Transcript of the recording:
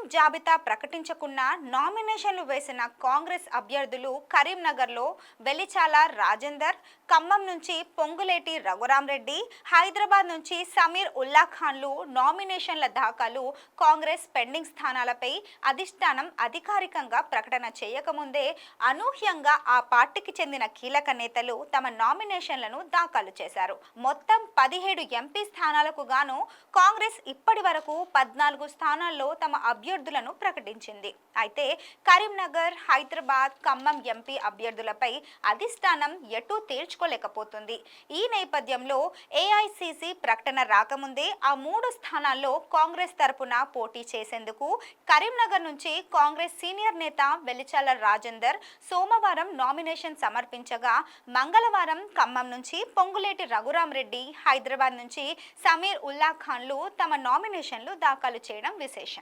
Pending జాబితా ప్రకటించకుండా నామినేషన్లు వేసిన కాంగ్రెస్ అభ్యర్థులు కరీంనగర్లో వెలిచాల రాజేందర్ ఖమ్మం నుంచి పొంగులేటి రఘురామరెడ్డి హైదరాబాద్ నుంచి సమీర్ ఉల్లా ఖాన్లు నామినేషన్ల దాఖలు కాంగ్రెస్ పెండింగ్ స్థానాలపై అధిష్టానం అధికారికంగా ప్రకటన చేయకముందే అనూహ్యంగా ఆ పార్టీకి చెందిన కీలక నేతలు తమ నామినేషన్లను దాఖలు చేశారు. మొత్తం పదిహేడు ఎంపీ స్థానాలకు గాను కాంగ్రెస్ ఇప్పటి వరకు పద్నాలుగు స్థానాల్లో తమ అభ్యర్థులను ప్రకటించింది. అయితే కరీంనగర్ హైదరాబాద్ ఖమ్మం ఎంపీ అభ్యర్థులపై అధిష్టానం ఎటూ తేల్చుకోలేకపోతుంది ఈ నేపథ్యంలో ఏఐసిసి ప్రకటన రాకముందే ఆ మూడు స్థానాల్లో కాంగ్రెస్ తరపున పోటీ చేసేందుకు కరీంనగర్ నుంచి కాంగ్రెస్ సీనియర్ నేత వెలిచాల రాజేందర్ సోమవారం నామినేషన్ సమర్పించగా మంగళవారం ఖమ్మం నుంచి పొంగులేటి రఘురామరెడ్డి హైదరాబాద్ నుంచి సమీర్ ఉల్లా ఖాన్లు తమ నామినేషన్లు దాఖలు చేయడం విశేషం.